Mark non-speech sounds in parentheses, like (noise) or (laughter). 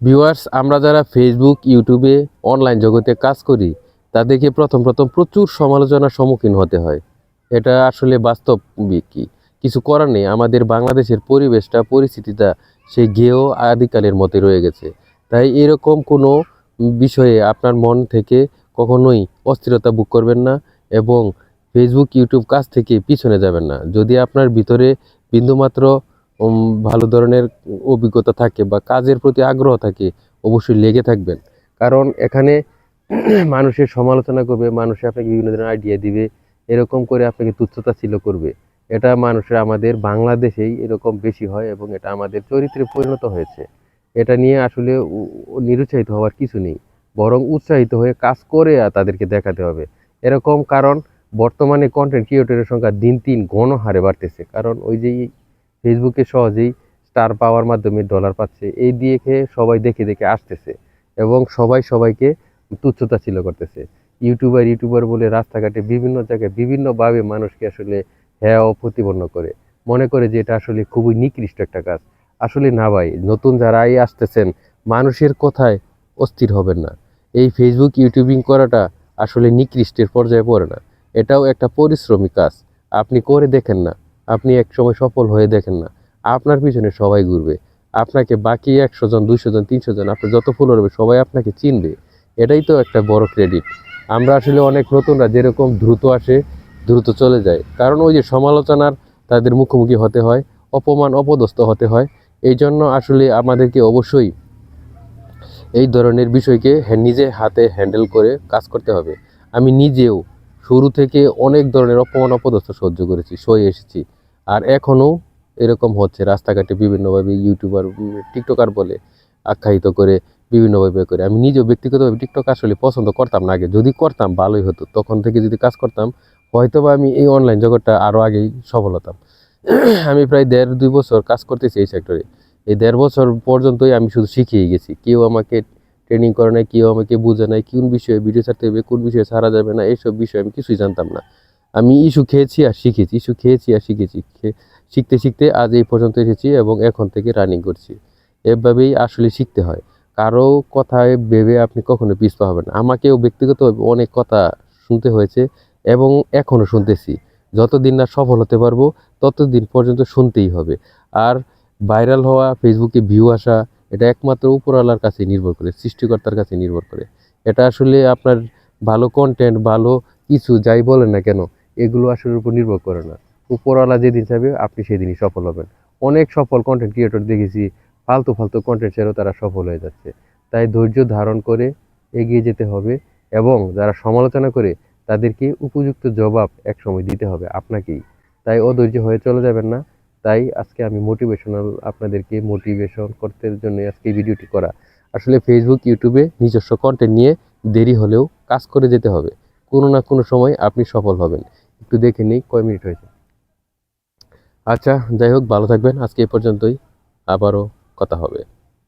Viewers আমরা যারা Facebook ইউটিউবে অনলাইন জগতে কাজ করি তাদেরকে প্রথম প্রথম প্রচুর সমালোচনার সম্মুখীন হতে হয়। এটা আসলে বাস্তব কি? কিছু করার নেই। আমাদের বাংলাদেশের পরিবেশটা, পরিস্থিতিটা সেই গেও আদিকালের মতে রয়ে গেছে। তাই এরকম কোনো বিষয়ে আপনার মন থেকে কখনোই অস্থিরতা বুক করবেন না এবং ফেসবুক ইউটিউব কাজ থেকে পিছনে যাবেন না। যদি আপনার ভিতরে বিন্দুমাত্র ভালো ধরনের অভিজ্ঞতা থাকে বা কাজের প্রতি আগ্রহ থাকে, অবশ্যই লেগে থাকবেন। কারণ এখানে (clears throat) মানুষের সমালোচনা করবে, মানুষ আপনাকে বিভিন্ন ধরনের আইডিয়া দিবে, এরকম করে আপনাকে তুচ্ছতা ছিল করবে। এটা মানুষের, আমাদের বাংলাদেশেই এরকম বেশি হয় এবং এটা আমাদের চরিত্রে পরিণত হয়েছে। এটা নিয়ে আসলে নিরুৎসাহিত হওয়ার কিছু নেই। বরং উৎসাহিত হয়ে কাজ করে আর তাদেরকে দেখাতে হবে। এরকম কারণ বর্তমানে কন্টেন্ট ক্রিয়েটরের সংখ্যা দিন দিন গণহারে বাড়তেছে। কারণ ওই যে ফেসবুকে সহজেই স্টার পাওয়ার মাধ্যমে ডলার পাচ্ছে। এই দিয়ে খেয়ে সবাই দেখে দেখে আসতেছে এবং সবাই সবাইকে তুচ্ছতা ছিল করতেছে। ইউটিউবার ইউটিউবার বলে রাস্তাঘাটে বিভিন্ন জায়গায় বিভিন্নভাবে মানুষকে আসলে হ্যাঁ প্রতিপন্ন করে। মনে করে যে এটা আসলে খুবই নিকৃষ্ট একটা কাজ। আসলে না ভাই, নতুন যারা এই আসতেছেন, মানুষের কথায় অস্থির হবেন না। এই ফেসবুক ইউটিউবিং করাটা আসলে নিকৃষ্টের পর্যায়ে পড়ে না। এটাও একটা পরিশ্রমী কাজ। আপনি করে দেখেন না। আপনি এক সময় সফল হয়ে দেখেন না। আপনার পিছনে সবাই ঘুরবে। আপনাকে বাকি একশো জন, দুইশো জন, তিনশো জন, আপনার যত ফলোয়ার হবে সবাই আপনাকে চিনবে। এটাই তো একটা বড় ক্রেডিট আমরা আসলে অনেক নতুনরা, যেরকম দ্রুত আসে, দ্রুত চলে যায়। কারণ ওই যে সমালোচনার তাদের মুখোমুখি হতে হয়, অপমান, অপদস্থ হতে হয়। এই জন্য আসলে আমাদেরকে অবশ্যই এই ধরনের বিষয়কে হ্যাঁ নিজে হাতে হ্যান্ডেল করে কাজ করতে হবে। আমি নিজেও শুরু থেকে অনেক ধরনের অপমান, অপদস্থ সহ্য করেছি, সয়ে এসেছি। আর এখনও এরকম হচ্ছে, রাস্তাঘাটে বিভিন্নভাবে ইউটিউবার টিকটকার বলে আখ্যায়িত করে বিভিন্নভাবে করে। আমি নিজেও ব্যক্তিগতভাবে টিকটক আসলে পছন্দ করতাম না আগে। যদি করতাম, ভালোই হতো। তখন থেকে যদি কাজ করতাম হয়তো বা আমি এই অনলাইন জগৎটা আরও আগেই সফল হতাম। (clears throat) আমি প্রায় দেড়, দুই বছর কাজ করতেছি এই সেক্টরে এই দেড় বছর পর্যন্তই আমি শুধু শিখিয়ে গেছি। কেউ আমাকে ট্রেনিং করে নাই, কেউ আমাকে বোঝে নাই, কোন বিষয়ে ভিডিও ছাড়তে হবে, কোন বিষয়ে ছাড়া যাবে না, এইসব বিষয়ে আমি কিছুই জানতাম না। আমি ইস্যু খেয়েছি আর শিখেছি, ইস্যু খেয়েছি আর শিখেছি। শিখতে শিখতে আজ এই পর্যন্ত এসেছি এবং এখন থেকে রানিং করছি। এভাবেই আসলে শিখতে হয়। কারও কথায় ভেবে আপনি কখনো পিছপা হবেন। আমাকেও ব্যক্তিগতভাবে অনেক কথা শুনতে হয়েছে এবং এখনও শুনতেছি। যতদিন না সফল হতে পারব, ততদিন পর্যন্ত শুনতেই হবে। আর ভাইরাল হওয়া ফেসবুকে ভিউ আসা, এটা একমাত্র উপরওয়ালার কাছে নির্ভর করে, সৃষ্টিকর্তার কাছে নির্ভর করে। এটা আসলে আপনার ভালো কন্টেন্ট ভালো কিছু যাই বলেন না কেন এগুলো আসলে উপর নির্ভর করে না। উপরওয়ালা যেদিন চাইবে, আপনি সেদিনই সফল হবেন। অনেক সফল কন্টেন্ট ক্রিয়েটর দেখেছি, ফালতু ফালতু কন্টেন্ট ছেড়েও তারা সফল হয়ে যাচ্ছে। তাই ধৈর্য ধারণ করে এগিয়ে যেতে হবে এবং যারা সমালোচনা করে, তাদেরকে উপযুক্ত জবাব একসময় দিতে হবে আপনাকেই। তাই অধৈর্য হয়ে চলে যাবেন না। তাই আজকে আমি মোটিভেশনাল আপনাদেরকে মোটিভেশন করতে জন্য আজকে ভিডিওটি করা। আসলে ফেসবুক ইউটিউবে নিজস্ব কন্টেন্ট নিয়ে দেরি হলেও কাজ করে যেতে হবে। কোনো না কোনো সময় আপনি সফল হবেন। একটু দেখে নিই, কয় মিনিট হয়েছে। আচ্ছা যাই হোক, ভালো থাকবেন। আজকে এই পর্যন্তই। আবারও কথা হবে।